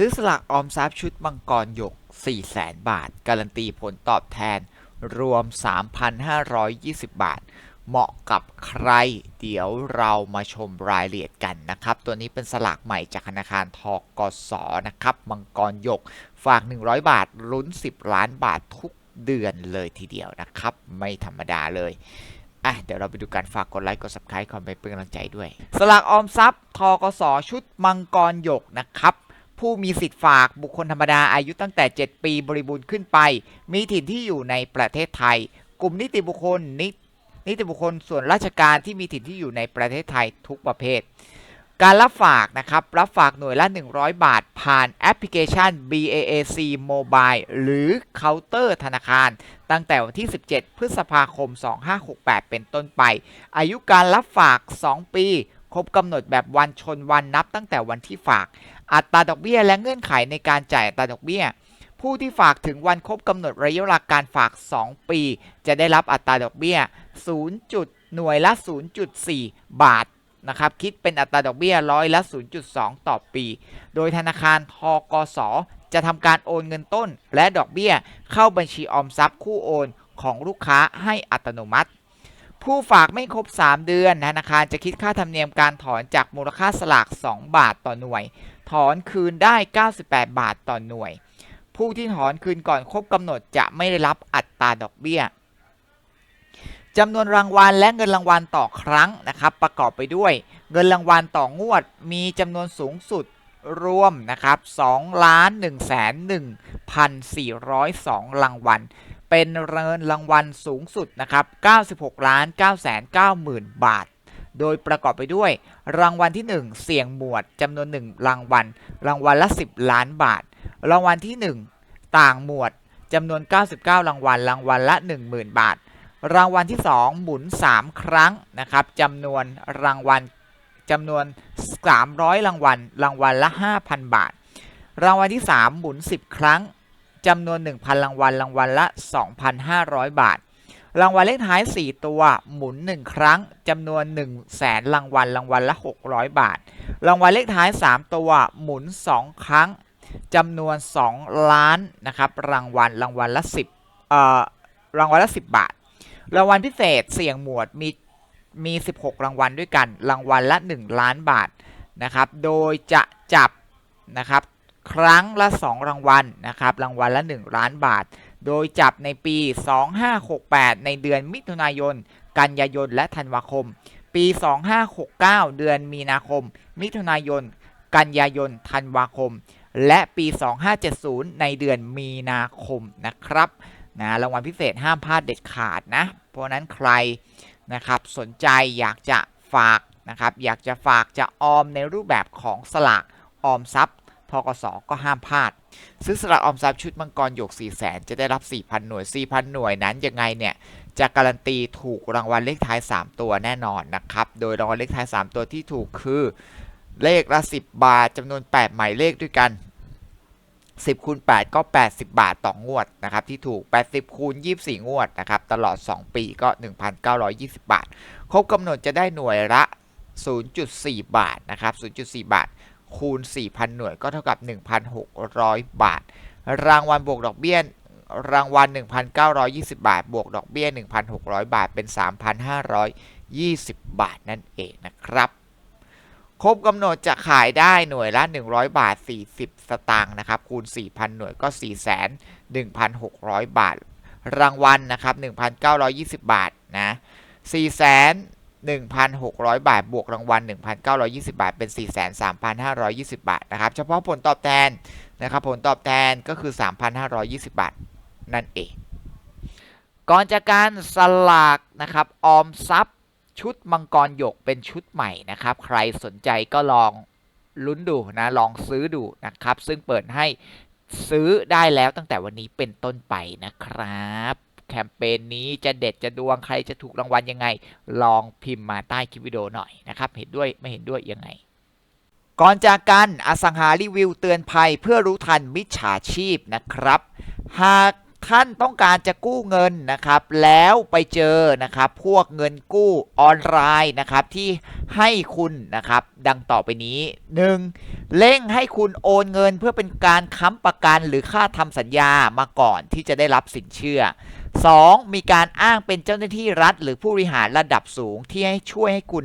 ซื้อสลากออมทรัพย์ชุดมังกรหยก 400,000 บาท การันตีผลตอบแทนรวม 3,520 บาท เหมาะกับใคร เดี๋ยวเรามาชมรายละเอียดกันนะครับ ตัวนี้เป็นสลากใหม่จากธนาคารทกสนะครับ มังกรหยก ฝาก 100 บาทลุ้น 10 ล้านบาททุกเดือนเลยทีเดียวนะครับ ไม่ธรรมดาเลยอะเดี๋ยวเราไปดูการฝากกดไลค์กด subscribe คอมเมนต์เป็นกำลังใจด้วย สลากออมทรัพย์ทกสชุดมังกรหยกนะครับ ผู้มีสิทธิ์ฝากบุคคลธรรมดาอายุตั้งแต่ 7 ปีบริบูรณ์ขึ้นไป มีถิ่นที่อยู่ในประเทศไทย กลุ่มนิติบุคคลนินิติบุคคลส่วนราชการที่มีถิ่นที่อยู่ในประเทศไทยทุกประเภท การรับฝากนะครับ รับฝากหน่วยละ 100 บาท ผ่านแอปพลิเคชัน BAAC Mobile หรือเคาน์เตอร์ธนาคาร ตั้งแต่วันที่ 17 พฤษภาคม 2568 เป็นต้นไป อายุการรับฝาก 2 ปี ครบกำหนดแบบวันชนวันนับตั้งแต่วันที่ฝาก อัตราดอกเบี้ยและเงื่อนไขในการจ่ายอัตราดอกเบี้ย ผู้ที่ฝากถึงวันครบกำหนดระยะเวลาการฝาก 2 ปี จะได้รับอัตราดอกเบี้ย 0. จุดหน่วยละ 0.4 บาทนะครับคิดเป็นอัตราดอกเบี้ยร้อยละ 0.2 ต่อปี โดยธนาคารทกสจะทำการโอนเงินต้น และดอกเบี้ยเข้าบัญชีออมทรัพย์คู่โอนของลูกค้าให้อัตโนมัติ ผู้ฝากไม่ครบ 3 เดือนธนาคารจะคิดค่าธรรมเนียมการถอนจากมูลค่าสลาก 2 บาทต่อหน่วย ถอนคืนได้ 98 บาทต่อหน่วย ผู้ที่ถอนคืนก่อนครบกำหนดจะไม่ได้รับอัตราดอกเบี้ยจำนวนรางวัลและเงินรางวัลต่อครั้งนะครับ ประกอบไปด้วย เงินรางวัลต่องวดมีจำนวนสูงสุดรวมนะครับ2ล้าน1แสน1,402 รางวัล เป็นเงินรางวัลสูงสุดนะครับ 96ล้าน9แสน9หมื่นบาท โดยประกอบไปด้วย รางวัลที่ 1 เสี่ยงหมวดจำนวน 1 รางวัล รางวัลละ 10 ล้านบาท รางวัลที่ 1 ต่างหมวดจำนวน 99 รางวัล รางวัลละ 10,000 บาท รางวัลที่ 2 หมุน 3 ครั้งนะครับจำนวนรางวัลจำนวน 300 รางวัล รางวัลละ 5,000 บาท รางวัลที่ 3 หมุน 10 ครั้งจำนวน 1,000 รางวัล รางวัลละ 2,500 บาท รางวัลเลขท้าย 4 ตัวหมุน 1 ครั้งจำนวน 1 0 0 0 0แสนรางวัลรางวัลละ 600 บาท รางวัลเลขท้าย 3 ตัวหมุน 2 ครั้งจำนวน 2 ล้านนะครับรางวัลรางวัลละ 10เอ่อรางวัลละ 10 บาท รางวัลพิเศษเสี่ยงหมวดมีมี 16 รางวัลด้วยกัน รางวัลละ 1 ล้านบาทนะครับ โดยจะจับนะครับครั้งละ 2 รางวัลนะครับ รางวัลละ 1 ล้านบาท โดยจับในปี 2568 ในเดือนมิถุนายน กันยายน และธันวาคม ปี 2569 เดือนมีนาคม มิถุนายน กันยายน ธันวาคม และปี 2570 ในเดือนมีนาคมนะครับนะรางวัลพิเศษห้ามพลาดเด็ดขาดนะ เพราะฉะนั้นใครนะครับสนใจอยากจะฝากนะครับอยากจะฝากจะออมในรูปแบบของสลากออมทรัพย์ ทกสก็ห้ามพลาด ซื้อสลากออมทรัพย์ชุดมังกรหยก 4 0 0แสนจะได้รับ 4,000 หน่วย 4,000 หน่วยนั้นยังไงเนี่ย จะการันตีถูกรางวัลเลขท้าย 3 ตัวแน่นอนนะครับ โดยรางวัลเลขท้าย 3 ตัวที่ถูกคือเลขละ 10 บาทจำนวน 8 หมายเลขด้วยกัน 10คูณ8ก็ 80 บาทต่องวดนะครับที่ถูก 80คูณ24 งวดนะครับตลอด 2 ปีก็ 1,920 บาท ครบกำหนดจะได้หน่วยละ 0.4 บาทนะครับ 0.4 บาท คูณ 4,000 หน่วยก็เท่ากับ 1,600 บาท รางวัลบวกดอกเบี้ยรางวัล 1,920 บาท บวกดอกเบี้ย 1,600 บาท เป็น 3,520 บาทนั่นเองนะครับ ครบกำหนดจะขายได้หน่วยละ 100 บาท 40 สตางค์นะครับ คูณ 4,000 หน่วยก็ 4,1,600 บาท รางวัลนะครับ 1,920 บาทนะ4,000 1,600 บาท บวกรางวัล 1,920 บาท เป็น 43,520 บาทนะครับ เฉพาะผลตอบแทนนะครับ ผลตอบแทนก็คือ 3,520 บาท นั่นเอง ก่อนจากการสลากนะครับ ออมทรัพย์ชุดมังกรหยกเป็นชุดใหม่นะครับ ใครสนใจก็ลองลุ้นดูนะ ลองซื้อดูนะครับ ซึ่งเปิดให้ซื้อได้แล้วตั้งแต่วันนี้เป็นต้นไปนะครับ แคมเปญนี้จะเด็ดจะดวงใครจะถูกรางวัลยังไง ลองพิมพ์มาใต้คลิปวิดีโอหน่อยนะครับเห็นด้วยไม่เห็นด้วยยังไง ก่อนจากกันอสังหารีวิวเตือนภัยเพื่อรู้ทันมิจฉาชีพนะครับ หาก ท่านต้องการจะกู้เงินนะครับ แล้วไปเจอนะครับพวกเงินกู้ออนไลน์นะครับที่ให้คุณนะครับดังต่อไปนี้ 1. เร่งให้คุณโอนเงินเพื่อเป็นการค้ำประกันหรือค่าทำสัญญามาก่อนที่จะได้รับสินเชื่อ 2. มีการอ้างเป็นเจ้าหน้าที่รัฐ หรือผู้บริหารระดับสูงที่ให้ช่วยให้คุณ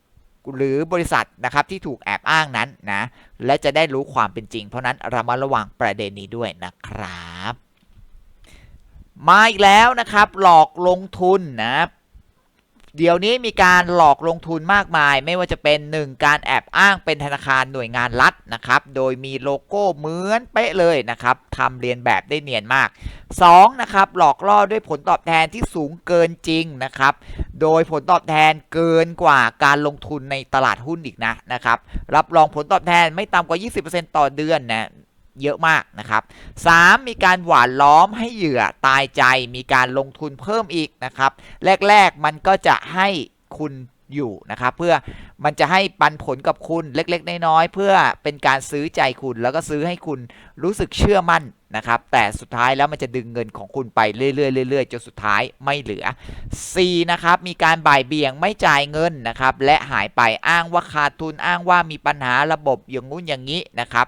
หรือบริษัทนะครับที่ถูกแอบอ้างนั้นนะและจะได้รู้ความเป็นจริง เพราะนั้นระมัดระวังประเด็นนี้ด้วยนะครับมาอีกแล้วนะครับ หลอกลงทุนนะเดี๋ยวนี้มีการหลอกลงทุนมากมาย ไม่ว่าจะเป็น 1 การแอบอ้างเป็นธนาคารหน่วยงานรัฐนะครับโดยมีโลโก้เหมือนเป๊ะเลยนะครับทำเรียนแบบได้เนียนมาก 2. นะครับหลอกล่อด้วยผลตอบแทนที่สูงเกินจริงนะครับ โดยผลตอบแทนเกินกว่าการลงทุนในตลาดหุ้นอีกนะนะครับ รับรองผลตอบแทนไม่ต่ำกว่า 20%ต่อเดือนนะเยอะมากนะครับ 3. มีการหวานล้อมให้เหยื่อตายใจ มีการลงทุนเพิ่มอีกนะครับ แรก ๆ มันก็จะให้คุณอยู่นะครับเพื่อมันจะให้ปันผลกับคุณเล็ก ๆ น้อยๆเพื่อเป็นการซื้อใจคุณแล้วก็ซื้อให้คุณรู้สึกเชื่อมั่น นะครับ แต่สุดท้ายแล้วมันจะดึงเงินของคุณไปเรื่อยๆเรื่อยๆจนสุดท้ายไม่เหลือ c นะครับ มีการบ่ายเบี่ยงไม่จ่ายเงินนะครับ และหายไปอ้างว่าขาดทุนอ้างว่ามีปัญหาระบบอย่างงู้นอย่างนี้นะครับ